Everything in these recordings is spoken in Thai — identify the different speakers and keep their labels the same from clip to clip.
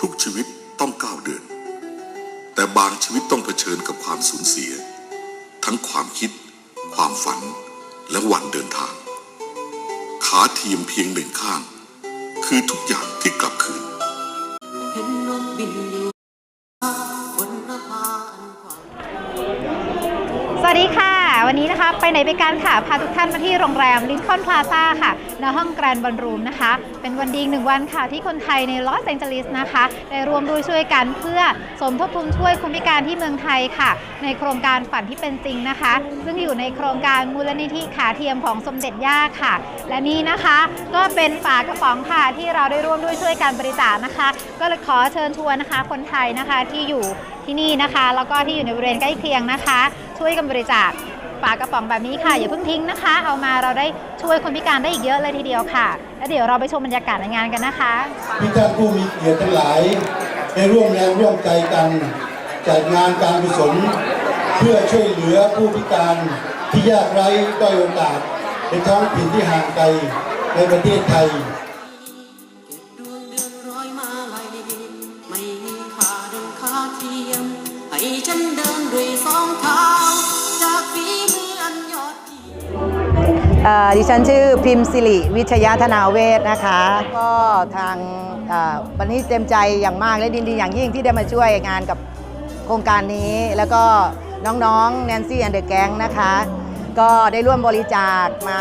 Speaker 1: ทุกชีวิตต้องก้าวเดิน แต่บางชีวิตต้องเผชิญกับความสูญเสีย ทั้งความคิด ความฝัน และวันเดินทาง ขาเทียมเพียงหนึ่งข้าง คือทุกอย่างที่กลับคืน
Speaker 2: สวัสดีค่ะ วันนี้นะคะไปไหนไปกันค่ะ พาทุกท่านมาที่โรงแรมลินคอนพลาซ่าค่ะณห้องแกรนด์บอลรูมนะคะ เป็นวันดีหนึ่งวันค่ะที่คนไทยในลอสแองเจลิสนะคะ ได้ร่วมด้วยช่วยกันเพื่อสมทบทุนช่วยคนพิการที่เมืองไทยค่ะ ในโครงการฝันที่เป็นจริงนะคะ ซึ่งอยู่ในโครงการมูลนิธิขาเทียมของสมเด็จย่าค่ะ และนี่นะคะก็เป็นฝากระป๋องค่ะที่เราได้ร่วมด้วยช่วยกันบริจาคนะคะ ก็เลยขอเชิญชวนนะคะ คนไทยนะคะที่อยู่ที่นี่นะคะ แล้วก็ที่อยู่ในบริเวณใกล้เคียงนะคะ ช่วยกันบริจาคากระป๋องแบบนี้ค่ะ อย่าเพิ่งทิ้งนะคะ เอามาเราได้ช่วยคนพิการได้อีกเยอะเลยทีเดียวค่ะ แล้วเดี๋ยวเราไปชมบรรยากาศในงานกันนะคะ
Speaker 3: ที่ท่านผู้มีเกียรติทั้งหลายได้ร่วมแรงร่วมใจกันจัดงานการกุศลเพื่อช่วยเหลือผู้พิการที่ยากไร้ด้อยโอกาสในท้องถิ่นที่ห่างไกลในประเทศไทย
Speaker 4: ดิฉัน
Speaker 5: ชื่อพิมพ์สิริวิชยาธนาเวศนะคะ ก็ทางวันนี้เต็มใจอย่างมากและดินดีอย่างยิ่งที่ได้มาช่วยงานกับโครงการนี้ แล้วก็น้องๆแนนซี่แอนเดอร์แก๊งนะคะ ก็ได้ร่วมบริจาคมา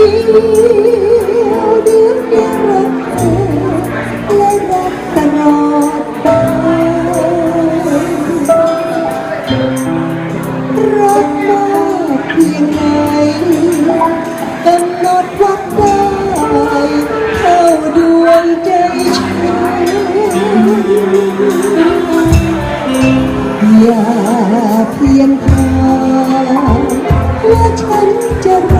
Speaker 6: จฉันอย่าเพียงพาว่าฉันจะร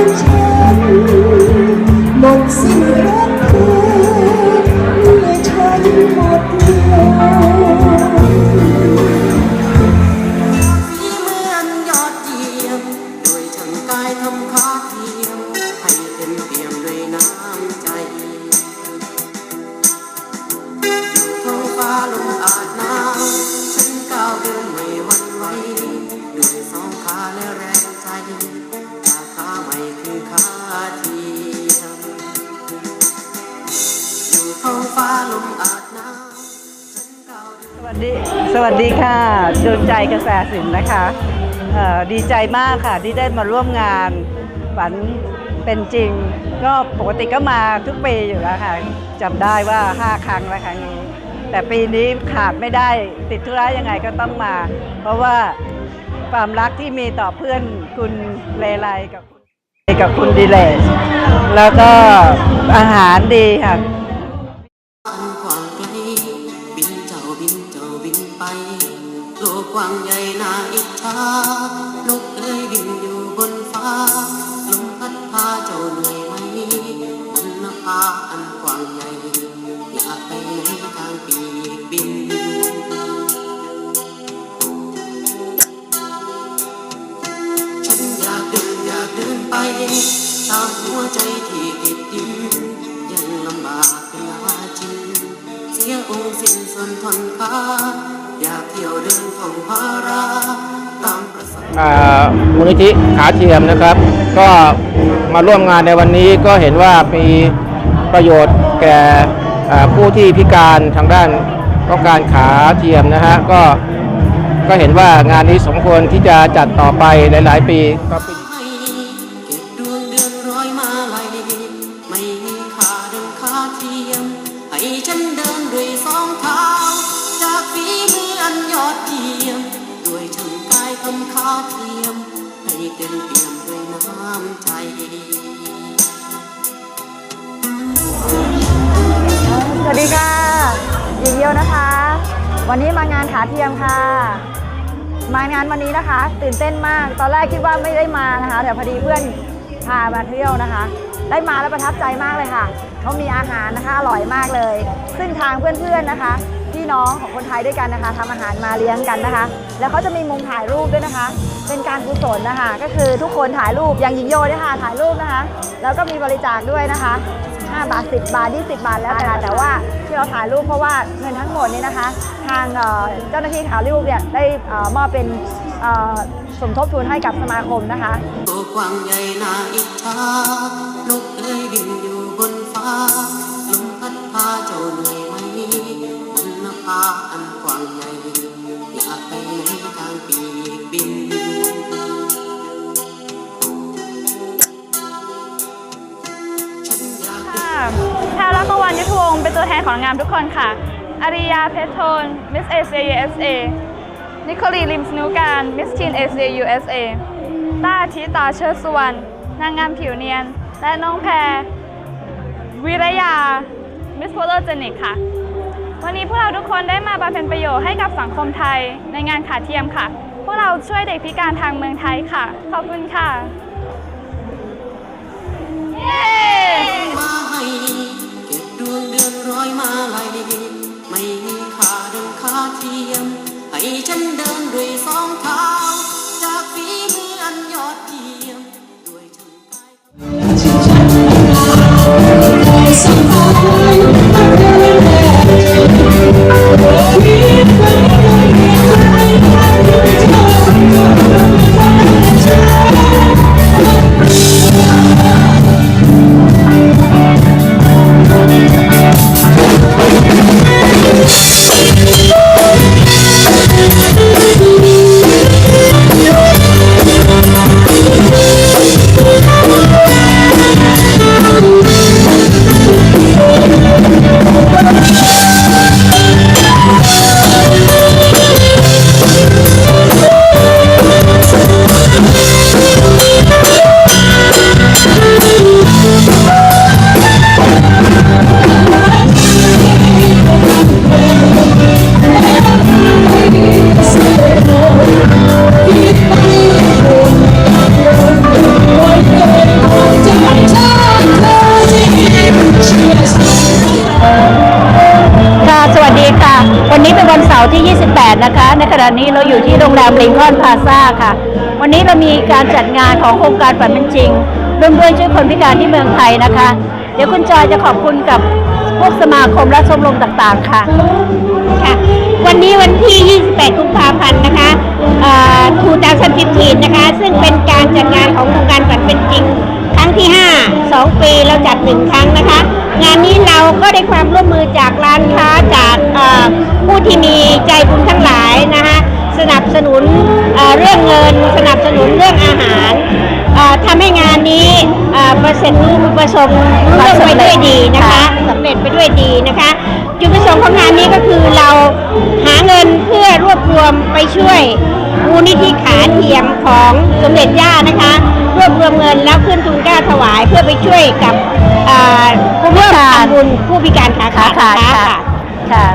Speaker 6: เสวั
Speaker 4: สดี
Speaker 5: สวัสดีค่ะดวงใจกระแสสินนะคะดีใจมากค่ะที่ได้มาร่วมงานฝันเป็นจริง ก็ปกติก็มาทุกปีอยู่แล้วค่ะจำได้ว่า 5 ครั้งแล้วครั้งนี้ แต่ปีนี้ขาดไม่ได้ติดธุระยังไงก็ต้องมา เพราะว่าความรักที่มีต่อเพื่อนคุณเลไลกับคุณกับคุณดิเลสแล้วก็อาหารดีค่ะ
Speaker 4: กว้างใหญ่น่าอิจฉานกเอ้ยบินอยู่บนฟ้าลมพัดพาเจ้าเหนื่อยไหมบนนภาอันกว้างใหญ่อยากไปไหนทางปีกบินฉันอยากเดินอยากเดินไปตามหัวใจที่ติดดินยังลำบากเป็นหาจินเสียองค์สิ้นส่วนทนค่า
Speaker 7: อ่ามูลนิธิขาเทียมนะครับ ก็มาร่วมงานในวันนี้ก็เห็นว่ามีประโยชน์แก่อ่าผู้ที่พิการทางด้านต้องการขาเทียมนะฮะก็ก็เห็นว่างานนี้สมควรที่จะจัดต่อไปหลาย ๆ ปีก็ปห้า
Speaker 4: ยไม่มีค่าดังค่าเทียม ให้ฉันเดิน ต็มเปี่ยมด้วยน้ำใจ
Speaker 8: สวัสดีค่ะหญิงเยียวนะคะ วันนี้มางานขาเทียมค่ะ มางานวันนี้นะคะ ตื่นเต้นมาก ตอนแรกคิดว่าไม่ได้มานะคะ แต่พอดีเพื่อนพามาเที่ยวนะคะ ได้มาแล้วประทับใจมากเลยค่ะ เขามีอาหารนะคะอร่อยมากเลย ซึ่งทางเพื่อนๆนะคะ น้องของคนไทยด้วยกันนะคะทำอาหารมาเลี้ยงกันนะคะ แล้วเขาจะมีมุมถ่ายรูปด้วยนะคะ เป็นการกุศลนะคะ ก็คือทุกคนถ่ายรูปอย่างหญิงโยเนี่ยค่ะถ่ายรูปนะคะ แล้วก็มีบริจาคด้วยนะคะ5บาท 10 บาท 20 บาทแล้วแต่แต่ว่าที่เราถ่ายรูปเพราะว่าเงินทั้งหมดนี้นะคะ ทางเจ้าหน้าที่ถ่ายรูปเนี่ยได้มอบเป็นสมทบทุนให้กับสมาคมนะคะ
Speaker 4: อยาก
Speaker 9: ค่ะแพรรักวันยุทธวงศ์เป็นตัวแทนของงามทุกคนค่ะ อาริยาเพชรโทนมิสเอเชีย USA นิโคลีลิมสนูการมิสทีนเอเชีย USA ต้าทิตาเชิดสุวรรณนางงามผิวเนียน และน้องแพรวิรยามิสโพลเจนิกค่ะ วันนี้พวกเราทุกคนได้มาบำเพ็ญประโยชน์ให้กับสังคมไทยในงานขาเทียมค่ะ พวกเราช่วยเด็กพิการทางเมืองไทยค่ะ ขอบคุณค่ะ เย้
Speaker 4: เก็บดวงเดือนร้อยมาลัยไม่มีค่าดังค่าเทียม ให้ฉันเดินด้วยสองเท้าจากฝีมืออันยอดเยี่ยมด้วยช่างกาย
Speaker 5: ค่ะ วันนี้เป็นวันเสาร์ที่ 28 นะคะ ในขณะนี้เราอยู่ที่โรงแรมลิงคอนพาซาค่ะ วันนี้เรามีการจัดงานของโครงการฝันเป็นจริงร่วมด้วยช่วยคนพิการที่เมืองไทยนะคะ เดี๋ยวคุณจอยจะขอบคุณกับพวกสมาคมและชมรมต่างๆค่ะ
Speaker 10: ค่ะ วันนี้วันที่ 28 กุมภาพันธ์นะคะทูดาวชันฟิฟีนนะคะ ซึ่งเป็นการจัดงานของโครงการฝันเป็นจริง ครั้งที่ 5 2 ปีเราจัดหนึ่งครั้งนะคะ งานนี้เราก็ได้ความร่วมมือจากร้านค้าจากเอ่อผู้ที่มีใจบุญทั้งหลายนะคะสนับสนุนเอ่อเรื่องเงิน สนับสนุนเรื่องอาหารเอ่อทำให้งานนี้เอ่อประสบประสบเรื่องไปด้วยดีนะคะสำเร็จไปด้วยดีนะคะ จุดประสงค์ของงานนี้ก็คือเราหาเงินเพื่อรวบรวมไปช่วยมูลนิธิขาเทียมของสมเด็จย่านะคะ รวบรวมเงินแล้วขึ้นทุนกล้าถวายเพื่อไปช่วยกับอ่าผู้พิการ บุญผู้พิการ
Speaker 5: ขาขาด
Speaker 10: ค่ะ
Speaker 5: ค่ะ